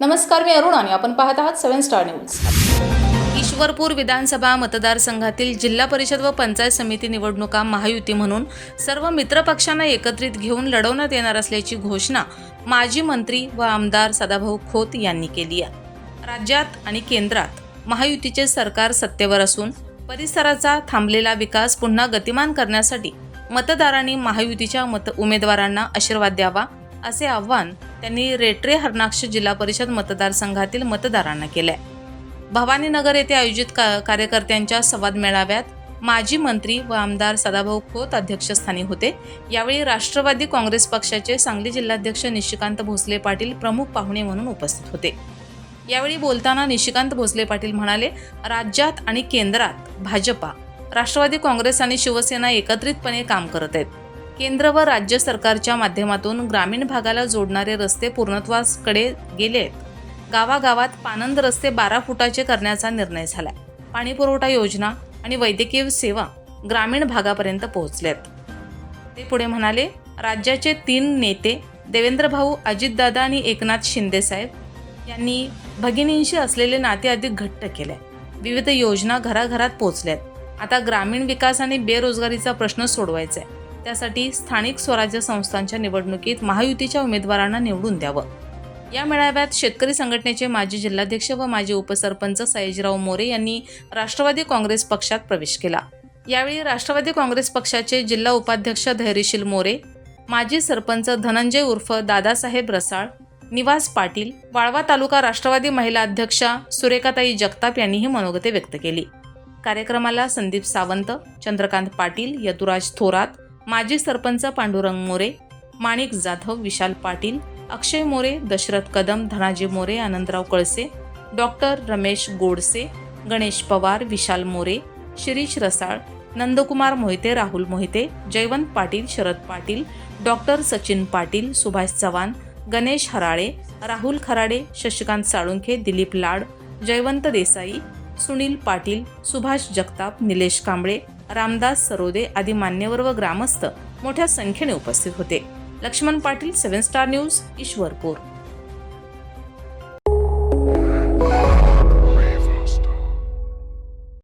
नमस्कार मी अरुण आणि आपण पाहत आहात सेव्हन स्टार न्यूज. ईश्वरपूर विधानसभा मतदारसंघातील जिल्हा परिषद व पंचायत समिती निवडणुका महायुती म्हणून सर्व मित्रपक्षांना एकत्रित घेऊन लढवण्यात येणार असल्याची घोषणा माजी मंत्री व आमदार सदाभाऊ खोत यांनी केली आहे. राज्यात आणि केंद्रात महायुतीचे सरकार सत्तेवर असून परिसराचा थांबलेला विकास पुन्हा गतिमान करण्यासाठी मतदारांनी महायुतीच्या मत उमेदवारांना आशीर्वाद द्यावा असे आव्हान त्यांनी रेट्रे हरणाक्ष जिल्हा परिषद मतदारसंघातील मतदारांना केल्या. भवानीनगर येथे आयोजित का कार्यकर्त्यांच्या संवाद मेळाव्यात माजी मंत्री व आमदार सदाभाऊ खोत अध्यक्षस्थानी होते. यावेळी राष्ट्रवादी काँग्रेस पक्षाचे सांगली जिल्हाध्यक्ष निशिकांत भोसले पाटील प्रमुख पाहुणे म्हणून उपस्थित होते. यावेळी बोलताना निशिकांत भोसले पाटील म्हणाले राज्यात आणि केंद्रात भाजपा राष्ट्रवादी काँग्रेस आणि शिवसेना एकत्रितपणे काम करत आहेत. केंद्र व राज्य सरकारच्या माध्यमातून ग्रामीण भागाला जोडणारे रस्ते पूर्णत्वासकडे गेले आहेत. गावागावात पानंद रस्ते बारा फुटाचे करण्याचा निर्णय झाला पाणीपुरवठा योजना आणि वैद्यकीय सेवा ग्रामीण भागापर्यंत पोहोचल्यात ते पुढे म्हणाले राज्याचे तीन नेते देवेंद्र भाऊ अजितदादा आणि एकनाथ शिंदेसाहेब यांनी भगिनींशी असलेले नाते अधिक घट्ट केले. विविध योजना घराघरात पोहोचल्यात आता ग्रामीण विकास आणि बेरोजगारीचा प्रश्न सोडवायचा आहे. त्यासाठी स्थानिक स्वराज्य संस्थांच्या निवडणुकीत महायुतीच्या उमेदवारांना निवडून द्यावं. या मेळाव्यात शेतकरी संघटनेचे माजी जिल्हाध्यक्ष व माजी उपसरपंच सयाजीराव मोरे यांनी राष्ट्रवादी काँग्रेस पक्षात प्रवेश केला. यावेळी राष्ट्रवादी काँग्रेस पक्षाचे जिल्हा उपाध्यक्ष धैर्यशील मोरे माजी सरपंच धनंजय उर्फ दादासाहेब रसाळ निवास पाटील वाळवा तालुका राष्ट्रवादी महिला अध्यक्षा सुरेखाताई जगताप यांनी ही मनोगते व्यक्त केली. कार्यक्रमाला संदीप सावंत चंद्रकांत पाटील यदुराज थोरात माजी सरपंच पांडुरंग मोरे माणिक जाधव विशाल पाटील अक्षय मोरे दशरथ कदम धनाजी मोरे आनंदराव कळसे डॉक्टर रमेश गोडसे गणेश पवार विशाल मोरे शिरीष रसाळ नंदकुमार मोहिते राहुल मोहिते जयवंत पाटील शरद पाटील डॉक्टर सचिन पाटील सुभाष चव्हाण गणेश हराळे राहुल खराडे शशिकांत साळुंखे दिलीप लाड जयवंत देसाई सुनील पाटील सुभाष जगताप निलेश कांबळे रामदास सरोदे आदी मान्यवर व ग्रामस्थ मोठ्या संख्येने उपस्थित होते. Laxman Patil seven star news Ishwarpur